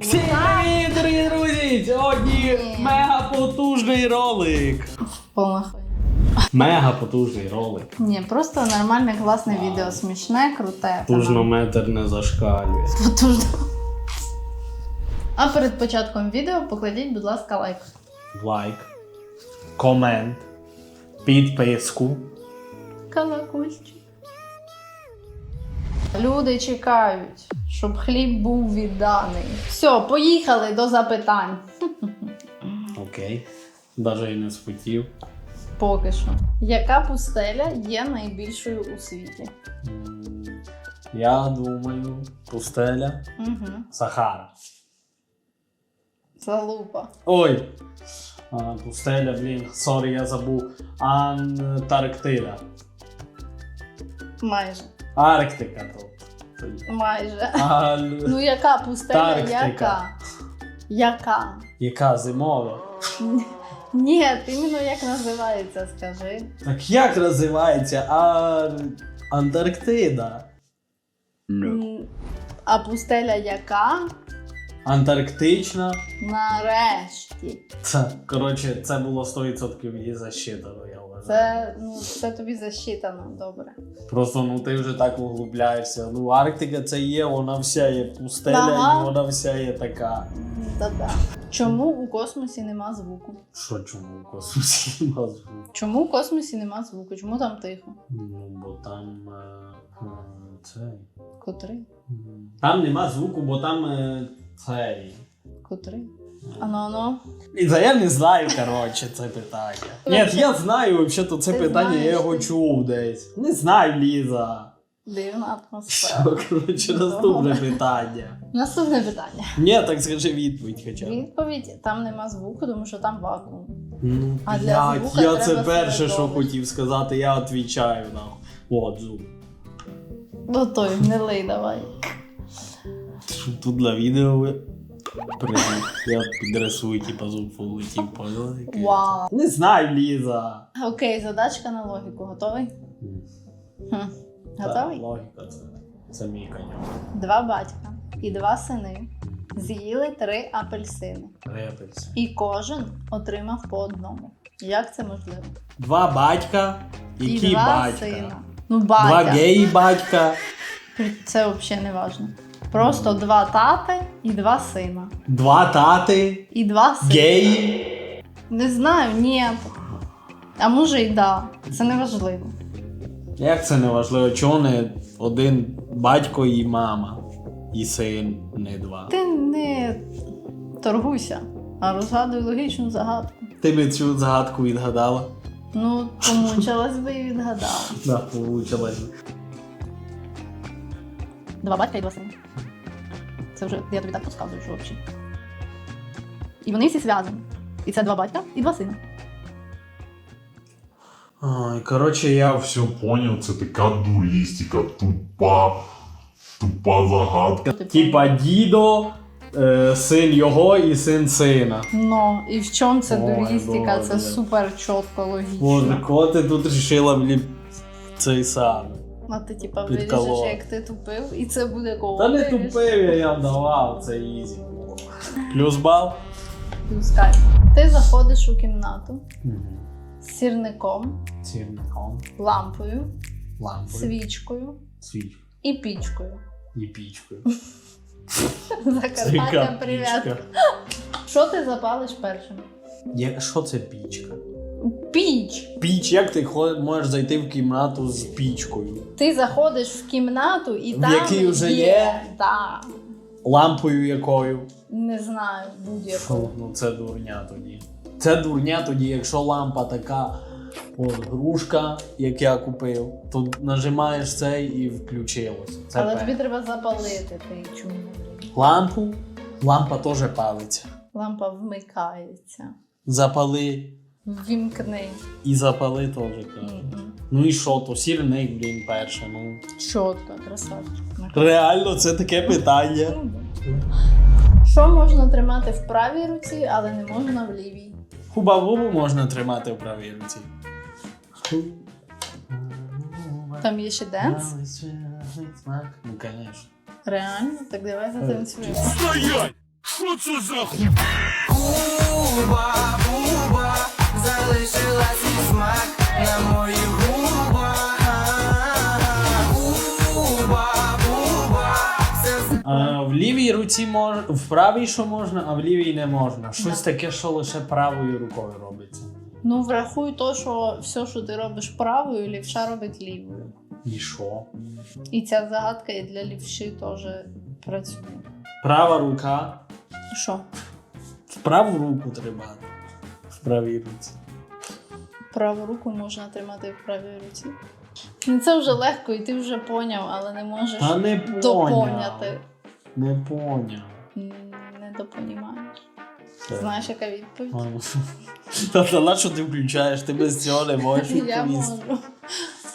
Всім привіт, дорогі друзі! Сьогодні Ні. мега потужний ролик. Повна. Мега потужний ролик. Ні, просто нормальне, класне відео, смішне, круте. Потужно метр не зашкалює. Потужно. А перед початком відео покладіть, будь ласка, лайк. Лайк, комент, підписку. Колокольчик. Люди чекають, щоб хліб був відданий. Все, поїхали до запитань. Окей. Даже і не схотів. Поки що. Яка пустеля є найбільшою у світі? Я думаю, пустеля Угу. Сахара. Залупа. Ой. А, пустеля, блін, сорі, я забув. Антарктида. Майже. Арктика то. Майже. А, Ну яка пустеля? Тарктика. Яка? Яка? яка зимова? Ні, іменно як називається, скажи. Так як називається а... Антарктида? No. А пустеля яка? Антарктична. Нарешті. Це, коротше, це було 100% її засчитано, я вважаю. Це, ну, це тобі засчитано, добре. Просто ну ти вже так углубляєшся. Ну, Арктика це є, вона вся є пустеля, Ага. і вона вся є така. Та-да. Чому у космосі нема звуку? Що чому в космосі нема звуку? Чому у космосі нема звуку? Чому там тихо? Ну, бо там. Е... м, Цей. Котрий? М, Там нема звуку, бо там е... цей. Котрий? Ано, ано. І це я не знаю, коротше, це питання. Ні, я знаю, взагалі, це Ти питання, я знаєш, його чув десь. Не знаю, Ліза. Дивна атмосфера. Що, коротше, наступне питання. Наступне питання. Ні, так скажи відповідь хоча б. Відповідь там нема звуку, тому що там вакуум. Ну, А для блядь, звука я це треба перше, що середовище. хотів сказати, я відповідаю на От. Ну той, гнилий давай. Тут для відео. Привіт. Я підрисую, типа звук полетів, поняла? Вау. Не знаю, Ліза. Окей, задачка на логіку. Готовий? Хм. Готовий? Логіка це, це мій коньок. Два батька і два сини з'їли три апельсини. Репельс. І кожен отримав по одному. Як це можливо? Два батька. Які і два батька? сина. Ну, Два батя. геї батька. Це взагалі не важно. Просто два тати і два сина. Два тати. І два сина. Геї. Не знаю, ні. А може й да. Це не важливо. Як це не важливо? Чого не один батько і мама? І син, не два. Ти не торгуйся, а розгадуй логічну загадку. Ти би цю загадку відгадала? Ну, помучилась би і відгадала. Да, получилось. Два батька і два сина. Це вже я тобі так розказую, що взагалі. І вони всі зв'язані. І це два батька і два сина. Ой, коротше, я все понял, це така дурістика, тупа, тупа загадка. Типу, Типа дідо, е, син його і син сина. Ну, і в чому це Ой, дурістика? Боже. Це супер чітко Боже, логічно. кого ти тут рішила, блін, цей сам? А ти типа вирішиш, як ти тупив, і це буде кого. Та не тупив я, я давав, це ізі. було. Плюс бал? Плюс кайф. Ти заходиш у кімнату з сірником, Цірником, лампою, лампою, свічкою свічкою і пічкою. і пічкою. Закарпаття, привіт. пічка. Що ти запалиш першим? Як, що це пічка? Піч. Піч, як ти можеш зайти в кімнату з пічкою? Ти заходиш в кімнату і В там. якій вже є? Да. Лампою якою? Не знаю, будь-яку. Фу, ну це дурня тоді. Це дурня тоді, якщо лампа така от, грушка, як я купив, то нажимаєш цей і включилось. Це Але пе- тобі треба запалити ти чому. Лампу, лампа теж палиться. Лампа вмикається. Запали Вімкни. і запали теж. Мгм. Ну і що, то сірник, блін, перше. Ну. Чітко, красавчик. Реально, це таке питання. Що можна тримати в правій руці, але не можна в лівій? Хуба-бубу можна тримати в правій руці. Там є ще денс? Ну, конечно. Реально? Так давай затанцюємо. Стоять! Губа, губа, залишила свій смак на моїх губах. Губа, губа, все А, в лівій руці можна, в правій що можна, а в лівій не можна. Щось таке, що лише правою рукою робиться. Ну, врахуй то, що все, що ти робиш правою, лівша робить лівою. І що? І ця загадка і для лівші теж працює. Права рука. Що? В праву руку тримати. В правій руці. Праву руку можна тримати в правій руці. Ну, це вже легко, і ти вже поняв, але не можеш Та не поняв. допоняти. Не поняв. Не допонімаєш. Це- Знаєш, яка відповідь? Та та на що ти включаєш? Ти без цього не можеш Я відповісти. можу.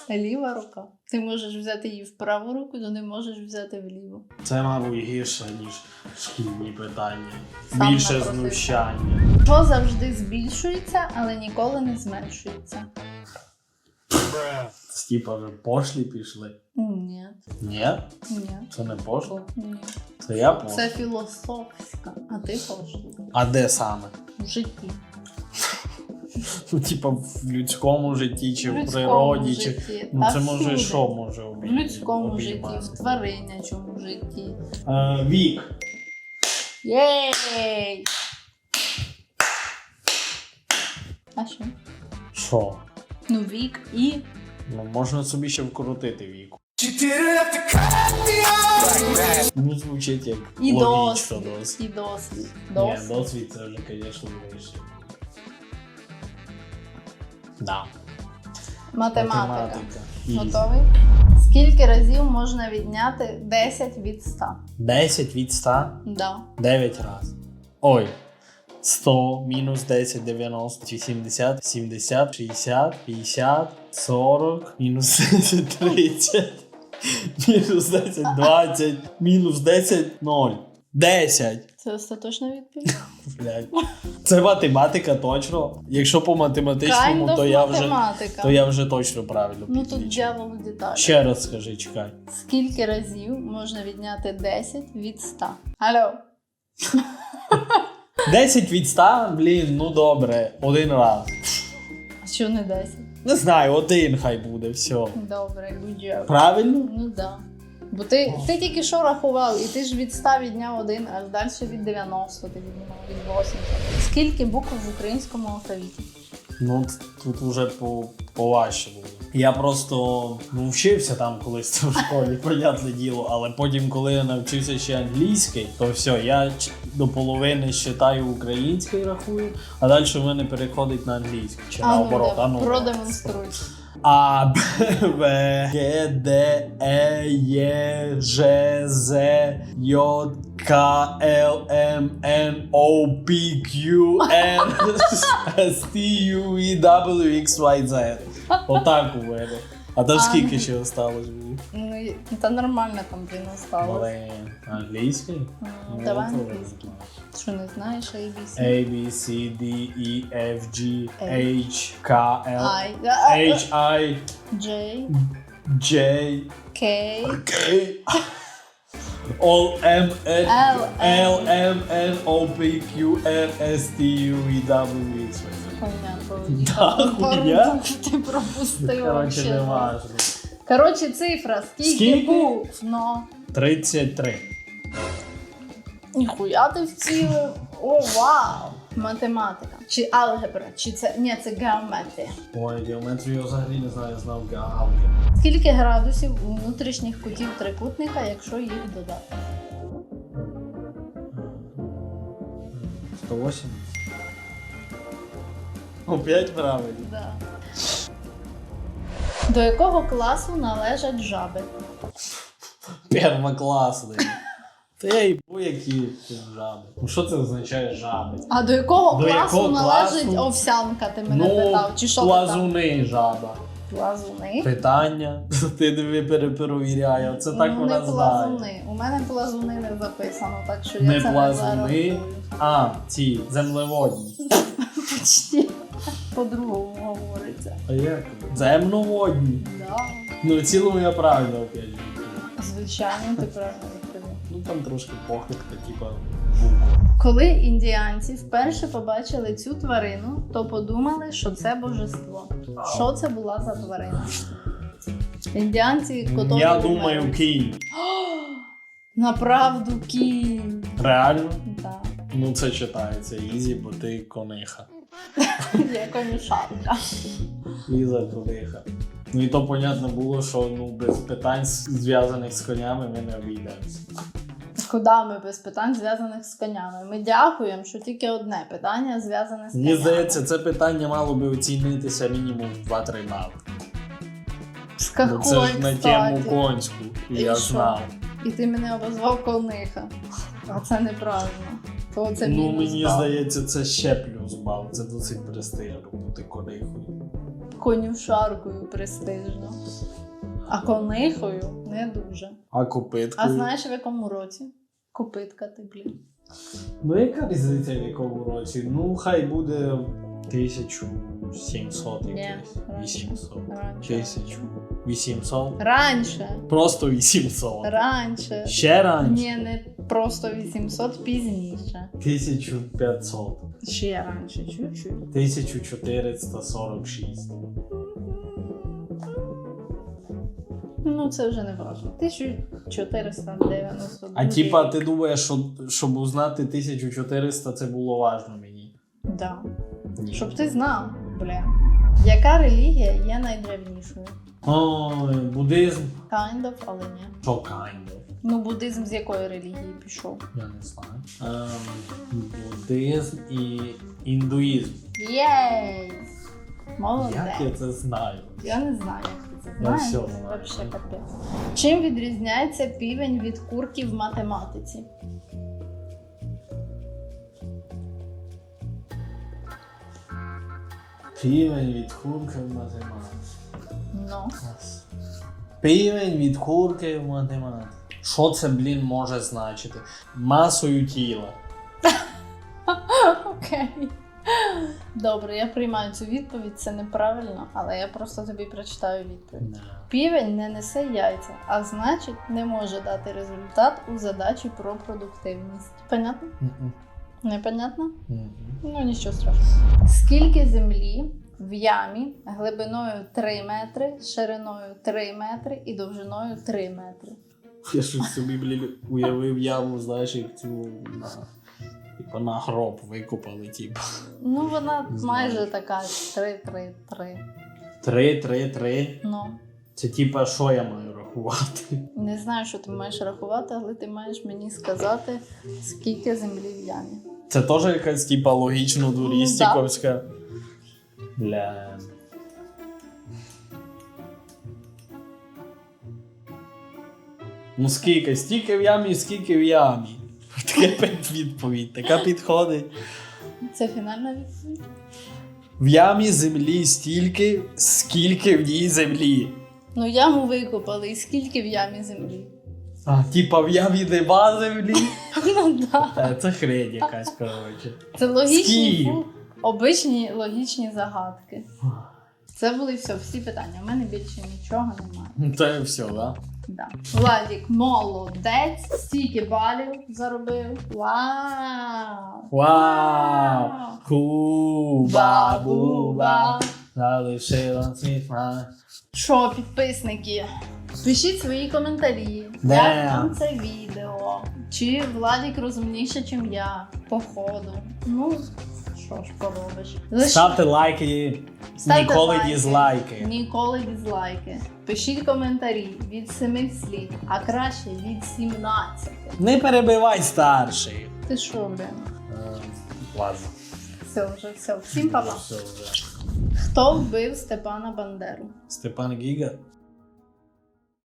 Ліва рука. Ти можеш взяти її в праву руку, то не можеш взяти в ліву. Це, мабуть, гірше, ніж шкільні питання. Сам Більше напросився. знущання. Що завжди збільшується, але ніколи не зменшується. Типа вже пошлі пішли. Ні, Ні? ні, Це не пошло? ні. Це я пошло. Це філософська, а ти пошлий. А де саме? В житті. Ну, типа в людському житті чи В в природі, чи. житті. Ну це може всюди. що може В обійти? людському житті, в тваринячому житті. Е, вік. Єй! А що? Що? Ну, вік і. Ну, можна собі ще вкрутити віку. Ну, звучить як І логічно досвід. І досвід. Ні, Досвід. досвід це вже, звісно, вище. Да. Математика. Ізі. Готовий? Скільки разів можна відняти 10 від 100? 10 від 100, Да. 9 раз. Ой. 100, мінус 10, 90, 80, 70, 60, 50, 40, мінус 10, 30, мінус 10, 20, мінус 10, 0. 10. Це остаточна відповідь? Блядь. Це математика точно. Якщо по математичному, Kind of то я вже математика. то я вже точно правильно Ну тут підлічив. дьявол в деталях. Ще раз скажи, чекай. Скільки разів можна відняти 10 від 100? Алло. 10 від 100, блін, ну добре, один раз. А що не 10? Не знаю, один хай буде, все. Добре, good job. Правильно? Ну да. Бо ти, ти тільки що рахував, і ти ж від 100 відняв один, а далі від 90 ти віднімав від 80. Скільки букв в українському алфавіті? Ну, тут вже по, було. Я просто ну, вчився там колись в школі, понятне діло, але потім, коли я навчився ще англійський, то все, я до половини читаю український рахую, а далі в мене переходить на англійський. Чи А ну, наоборот, а ну. продемонструй. А, Б, В, Г, Д, Е, Є, Ж, З, Й, К, Л, М, Н, О, П, Q, Н, С, Т, Ю, В, W, X, Y, Z. Отак у мене. А там А, скільки ще осталось було? Ну, і- та нормально там блін осталось. Але англійський? Ну, Ну, давай теж англійський. Що не знаєш ABC? A, B, C, D, E, F, G, H, K, L, I, H, I, J, J, K, Okay. All M N L, L M N O P Q R S T U V W X. Хуйня, Да, хуйня? Ти не важно. Коротше, цифра. Скільки, Скільки? букв? Ну. 33. Ніхуя ти вцілив. О, вау! Математика. Чи алгебра, чи це. Ні, це геометрія. Ой, геометрію я взагалі не знаю, я знав галки. Скільки градусів у внутрішніх кутів трикутника, якщо їх додати? 108. Опять правильно. Да. До якого класу належать жаби? Первокласний. Та я їбу, які жаби. Ну що це означає жаби? А до якого До класу якого належить класу? овсянка? Ти мене Ну, питав? Чи що питав? плазуни жаба. Плазуни? Питання. Ти диви перепровіряє. Це так ну, вона не знає. плазуни. У мене плазуни не записано, так що я Не це плазуни. не. А, ці землеводні. Почти. По-другому говориться. А як? Земноводні. Да. Ну, в цілому я правильно опять Звичайно, ти правильно. Ну там трошки похибка, типа. Коли індіанці вперше побачили цю тварину, то подумали, що це божество. Що це була за тварина? Індіанці готові. Я думаю, кінь. Направду кінь. Реально? Так. Ну це читається ізі, бо ти кониха. Я конюшанка. Ліза кониха. Ну і то понятно було, що ну без питань зв'язаних з конями ми не обійдемося. Куди без питань зв'язаних з конями? Ми дякуємо, що тільки одне питання зв'язане з Мені здається, це питання мало би оцінитися мінімум 2-3 бали. З Ну, це ж на тему кстати? конську. І Я що? знав. І ти мене обозвав кониха. А це неправильно. То це ну мінус мені бал. здається, це ще плюс бал. Це досить престижно бути конихою. конюшаркою престижно. А конихою не дуже. А копиткою. А знаєш в якому році? Копитка ти, блін. Ну яка різниця в якому році? Ну хай буде 1700 Ні, якесь. раніше. 800. Раніше. 1800. Раніше. Просто 800. Раніше. Ще раніше. Ні, не просто 800 пізніше. 1500. Ще раніше, чуть-чуть. 1446. Ну, це вже не важливо. 1490. А типа, ти думаєш, що щоб узнати 1400, це було важно мені? Да. Ні. Щоб ти знав, бля. Яка релігія є найдревнішою? Ой, буддизм. Kind of, але ні. Що kind of? Ну, буддизм з якої релігії пішов? Я не знаю. Ем, буддизм і індуїзм. Єй! Молодець. Як я це знаю? Я не знаю, як ти це Я знаєш. все Це знаю. Вообще капець. Чим відрізняється півень від курки в математиці? Півень від курки в математиці. Ну. Півень від курки в математиці. Що це, блін, може значити? Масою тіла. Окей. Добре, я приймаю цю відповідь, це неправильно, але я просто тобі прочитаю відповідь. Да. Півень не несе яйця, а значить не може дати результат у задачі про продуктивність. Понятно? Мгм. Непонятно? Мгм. Ну нічого страшного. Скільки землі в ямі глибиною 3 метри, шириною 3 метри і довжиною 3 метри? Я щось собі, блін, уявив яму, знаєш, як цю на, типу, на гроб викопали, типу. Ну, вона майже така 3-3-3. Три, три, три. Ну, Це типа, що я маю рахувати? не знаю, що ти маєш рахувати, але ти маєш мені сказати, скільки землі в ямі. Це теж якась типа логічно дурістіковська. Бля. Ну скільки? Стільки в ямі, скільки в ямі. Така відповідь, така підходить. Це фінальна відповідь. В ямі землі стільки, скільки в ній землі. Ну, яму викопали, і скільки в ямі землі? А, типа в ямі нема землі. Ну да. Та, Це хрень якась, коротше. Це логічні, обичні логічні загадки. Це були все, всі питання. У мене більше нічого немає. Це все, да? Да. Владік, молодець, стільки балів заробив. Вау! Вау! Куба, Буба. залишила свій смак. Що, підписники? Пишіть свої коментарі. Як вам це відео? Чи Владік розумніше, ніж я? Походу. Ну, що ж поробиш? Лиш- Ставте лайки, Ставте ніколи лайки. дізлайки. Ніколи дізлайки. Пишіть коментарі від 7 слів, а краще від 17. Не перебивай старший. Ти що, блін? Е, Ладно. Все вже, все. Всім па-па. Все вже. Хто вбив Степана Бандеру? Степан Гіга.